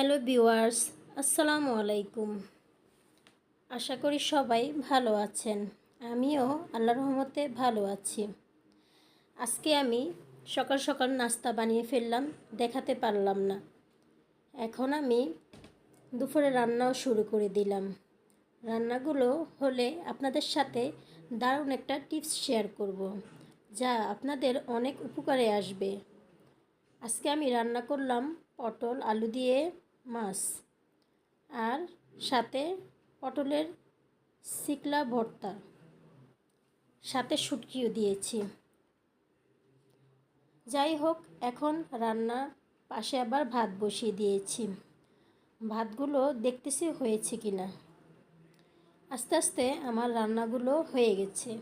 Hello viewers, আসসালামু আলাইকুম। আশা করি সবাই ভালো আছেন। আমিও আল্লাহ রহমতে ভালো আছি। আজকে আমি সকাল সকাল নাস্তা বানিয়ে ফেললাম, দেখাতে পারলাম না। এখন আমি দুপুরে রান্নাও শুরু করে দিলাম। রান্নাগুলো হলে আপনাদের সাথে দারুণ একটা টিপস শেয়ার করব, যা আপনাদের অনেক উপকারে আসবে। আজকে আমি রান্না করলাম পটল আলু দিয়ে মাছ। আর সাথে পটলের সিকলা ভর্তা। সাথে শুটকিও দিয়েছি। যাই হোক, এখন রান্না পাশে আবার ভাত বসিয়ে দিয়েছি। ভাতগুলো দেখতেছি হয়েছে কি না আস্তে আস্তে আমার রান্নাগুলো হয়ে গেছে।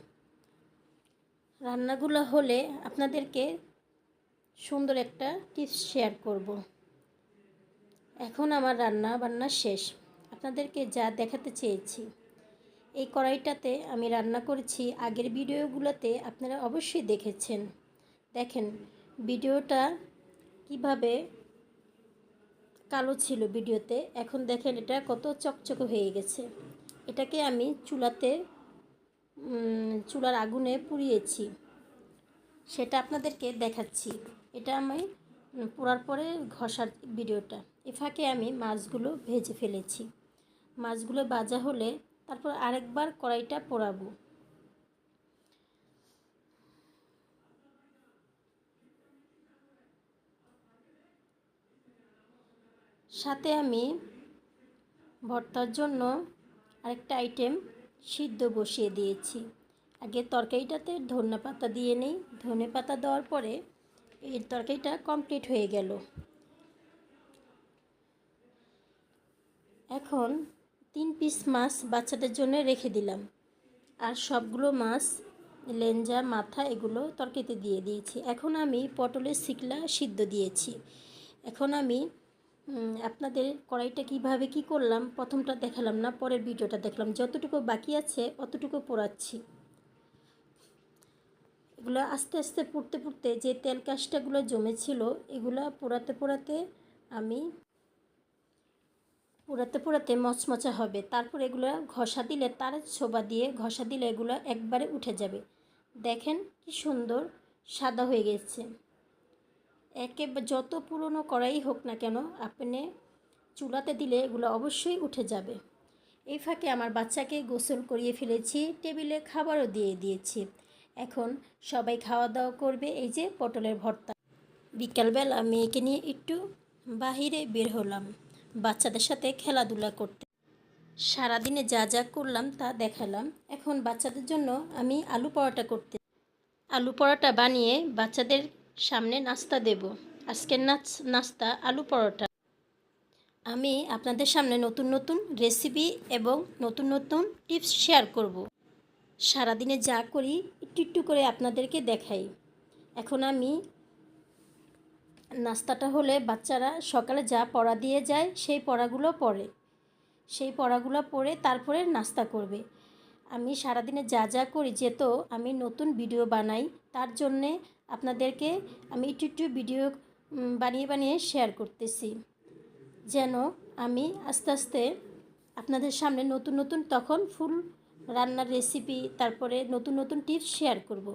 রান্নাগুলো হলে আপনাদেরকে সুন্দর একটা টিপস শেয়ার করব। এখন আমার রান্না বান্না শেষ। আপনাদেরকে যা দেখাতে চেয়েছি। এই কড়াইটাতে আমি রান্না করেছি। আগের ভিডিওগুলোতে আপনারা অবশ্যই দেখেছেন। দেখেন, ভিডিওটা কীভাবে কালো ছিল ভিডিওতে, এখন দেখেন এটা কত চকচকে হয়ে গেছে। এটাকে আমি চুলাতে চুলার আগুনে পুড়িয়েছি। সেটা আপনাদেরকে দেখাচ্ছি। এটা আমি পোড়ার পরে ঘষার ভিডিওটা। এ ফাঁকে আমি মাছগুলো ভেজে ফেলেছি। মাছগুলো ভাজা হলে তারপর আরেকবার কড়াইটা পোড়াবো। সাথে আমি ভর্তার জন্য আরেকটা আইটেম সিদ্ধ বসিয়ে দিয়েছি। আগে তরকারিটাতে ধনে পাতা দিয়ে নেই। ধনে পাতা দেওয়ার পরে এই তরকারিটা কমপ্লিট হয়ে গেল। এখন তিন পিস মাছ বাচ্চাদের জন্য রেখে দিলাম। আর সবগুলো মাছ, লেঞ্জা, মাথা এগুলো তরকারিতে দিয়ে দিয়েছি। এখন আমি পটলের শিকলা সিদ্ধ দিয়েছি। এখন আমি আপনাদের কড়াইটা কীভাবে কি করলাম প্রথমটা দেখালাম না, পরের ভিডিওটা দেখলাম। যতটুকু বাকি আছে অতটুকু পোড়াচ্ছি। এগুলো আস্তে আস্তে পুড়তে পুড়তে যে তেল কাজটাগুলো জমেছিল, এগুলো পোড়াতে পোড়াতে আমি পোড়াতে পোড়াতে মচমচা হবে। তারপর এগুলো ঘষা দিলে তার ছোবা দিয়ে ঘষা দিলে এগুলো একবারে উঠে যাবে। দেখেন কি সুন্দর সাদা হয়ে গেছে। একে যত পুরনো করাই হোক না কেন আপনি চুলাতে দিলে এগুলো অবশ্যই উঠে যাবে। এই ফাঁকে আমার বাচ্চাকে গোসল করিয়ে ফেলেছি, টেবিলে খাবারও দিয়ে দিয়েছি। এখন সবাই খাওয়া দাওয়া করবে, এই যে পটলের ভর্তা। বিকালবেলা মেয়েকে নিয়ে একটু বাহিরে বের হলাম। বাচ্চাদের সাথে খেলাধুলা করতে। সারাদিনে যা যা করলাম তা দেখালাম। এখন বাচ্চাদের জন্য আমি আলু পরোটা করতে। আলু পরোটা বানিয়ে বাচ্চাদের সামনে নাস্তা দেব। আজকের নাচ, নাস্তা আলু পরোটা। আমি আপনাদের সামনে নতুন নতুন রেসিপি এবং নতুন নতুন টিপস শেয়ার করব। সারাদিনে যা করি, একটু একটু করে আপনাদেরকে দেখাই। এখন আমি নাস্তাটা হলে বাচ্চারা সকালে যা পড়া দিয়ে যায়, সেই পড়াগুলো পড়ে। সেই পড়াগুলো পড়ে তারপরে নাস্তা করবে। আমি সারাদিনে যা যা করি যেত আমি নতুন ভিডিও বানাই, তার জন্যে আপনাদেরকে আমি একটু একটু ভিডিও বানিয়ে বানিয়ে শেয়ার করতেছি। যেন আমি আস্তে আস্তে আপনাদের সামনে নতুন নতুন তখন ফুল রান্নার রেসিপি তারপরে নতুন নতুন টিপস শেয়ার করব।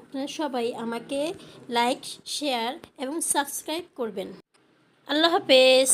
আপনারা সবাই আমাকে লাইক শেয়ার এবং সাবস্ক্রাইব করবেন। আল্লাহ হাফেজ।